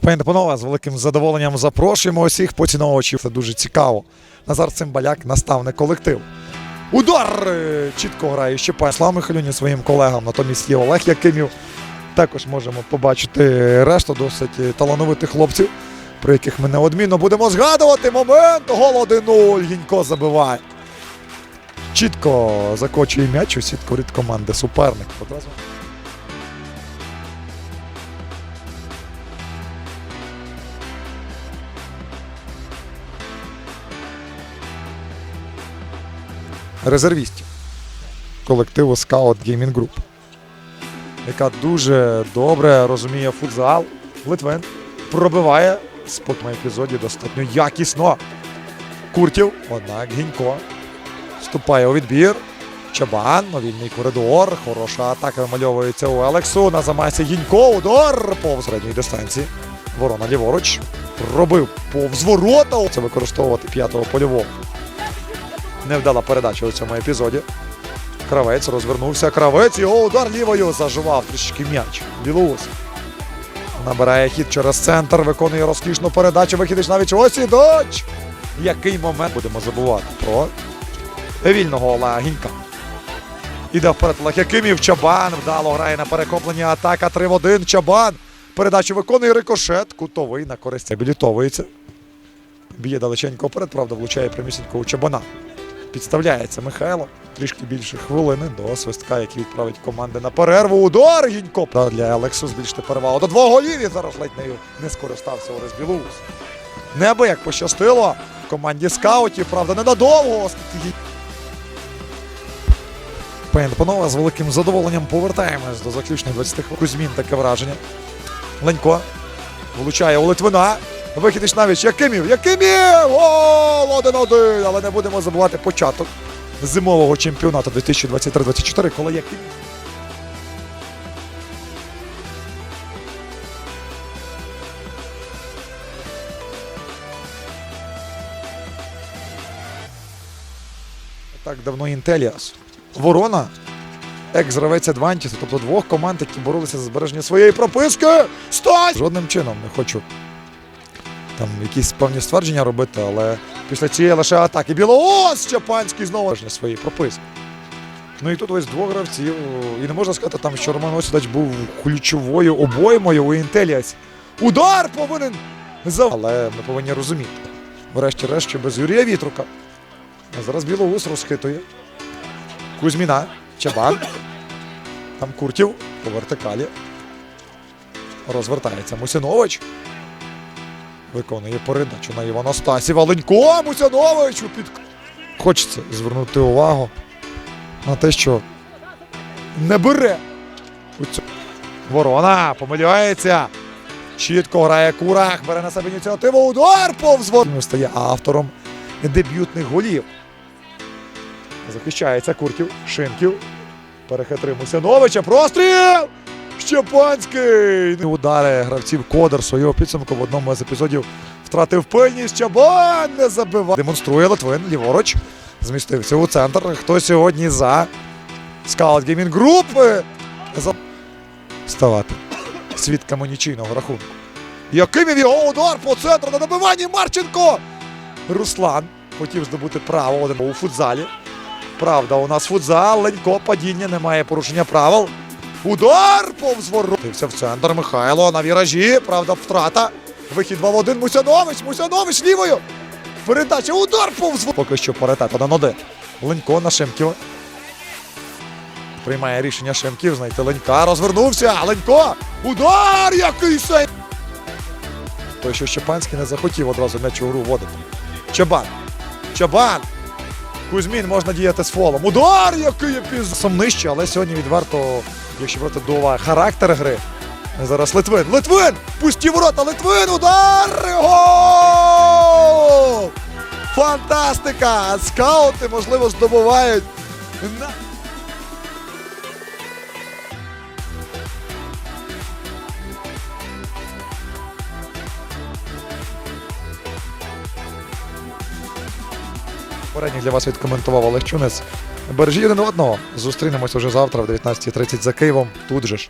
Пані та з великим задоволенням запрошуємо усіх поціновувачів. Це дуже цікаво. Назар Цимбаляк, наставник колектив. Удар! Чітко грає Щепан Слава Михайлюні своїм колегам. Натомість є Олег Якимів. Також можемо побачити решту досить талановитих хлопців, про яких ми неодмінно будемо згадувати. Момент гол 1-0. Гінько забиває. Чітко закочує м'яч у сітку від команди суперник. Одразу. Резервістів колективу Scout Gaming Group, яка дуже добре розуміє футзал. Литвин пробиває в спокійному епізоді достатньо якісно. Куртів, однак Гінько вступає у відбір. Чабан, вільний коридор. Хороша атака вимальовується у Елексу. На замасі Гінько. Удар повз середньої дистанції. Ворона ліворуч. Пробив повз ворота. Це використовувати п'ятого польового. Невдала передача у цьому епізоді. Кравець розвернувся. Кравець. Його удар лівою заживав трішки м'яч. Білоус. Набирає хід через центр. Виконує розкішну передачу. Вихідич навіть ось і доч. Який момент будемо забувати про вільного Олега Гінька. Іде вперед Олег Якимів. Чабан вдало грає на перехопленні. Атака 3 в 1. Чабан. Передачу виконує рикошет. Кутовий на користь реабілітовується. Б'є далеченько вперед, правда, влучає прямісінько у Чабана. Підставляється Михайло. Трішки більше хвилини до свистка, який відправить команди на перерву. Удар Гінько. Та Для Алексу збільшити перевагу до двох голів. І зараз ледь нею не скористався Орес Білоус. Небо як пощастило команді скаутів, правда, ненадовго, оскільки Гінь- панове, з великим задоволенням повертаємось до заключних 20 хвилин. Кузьмін таке враження. Ленько влучає у Литвина. Вихідич навіть Якимів. Якимів! Гол 1-1! Але не будемо забувати початок зимового чемпіонату 2023-2024, коли Якимів. Так давно Інтеліас. Ворона, екс-гравець Адвантіс, тобто двох команд, які боролися за збереження своєї прописки. Стой! Жодним чином не хочу там якісь певні ствердження робити, але після цієї лише атаки Білоос Чапанський знову збереження своєї прописки. Ну і тут ось двох гравців. І не можна сказати, там, що Роман Осідач був ключовою обоймою у Інтеліас. Удар повинен за. Але ми повинні розуміти. Врешті-решт, що без Юрія Вітрука. А зараз Білоус розхитує. Кузьміна, Чабан. Там Куртів по вертикалі. Розвертається Мусінович. Виконує передачу на Івана Стасіва. Ленько Мусянович під... Хочеться звернути увагу на те, що не бере. у Ворона помиляється. Чітко грає Курах, бере на себе ініціативу. Удар повз Він стає автором дебютних голів. Захищається Куртів, Шинків. Перехитрив Мусяновича. Простріл! Щепанський! Удари гравців Кодер свого підсумку в одному з епізодів втратив пильність. Чабан не забиває. Демонструє Литвин ліворуч. Змістився у центр. Хто сьогодні за Скаут Геймінг Груп за ставати свідками нічийного рахунку. Яким його удар по центру на добиванні Марченко! Руслан хотів здобути право один у футзалі. Правда, у нас футзал, ленько, падіння, немає порушення правил. Удар повз воротився в центр Михайло на віражі. Правда, втрата. Вихід 2 в 1. Мусянович, Мусянович лівою. Передача, удар повз. Поки що паритет 1 1. Ленько на Шимків. Приймає рішення Шимків, знайти Ленька. Розвернувся. Ленько. Удар! Який сейв! Той, що Щепанський не захотів одразу м'яч у гру вводити. Чабан. Чабан. Кузьмін можна діяти з фолом. Удар, який епізод! Сам нижче, але сьогодні відверто, якщо брати до уваги характер гри. Зараз Литвин. Литвин! Пусті ворота! Литвин! Удар! Гол! Фантастика! Скаути, можливо, здобувають. Попередніх для вас відкоментував Олег Чунець. Бережіть один одного. Зустрінемось уже завтра в 19.30 за Києвом. Тут же ж.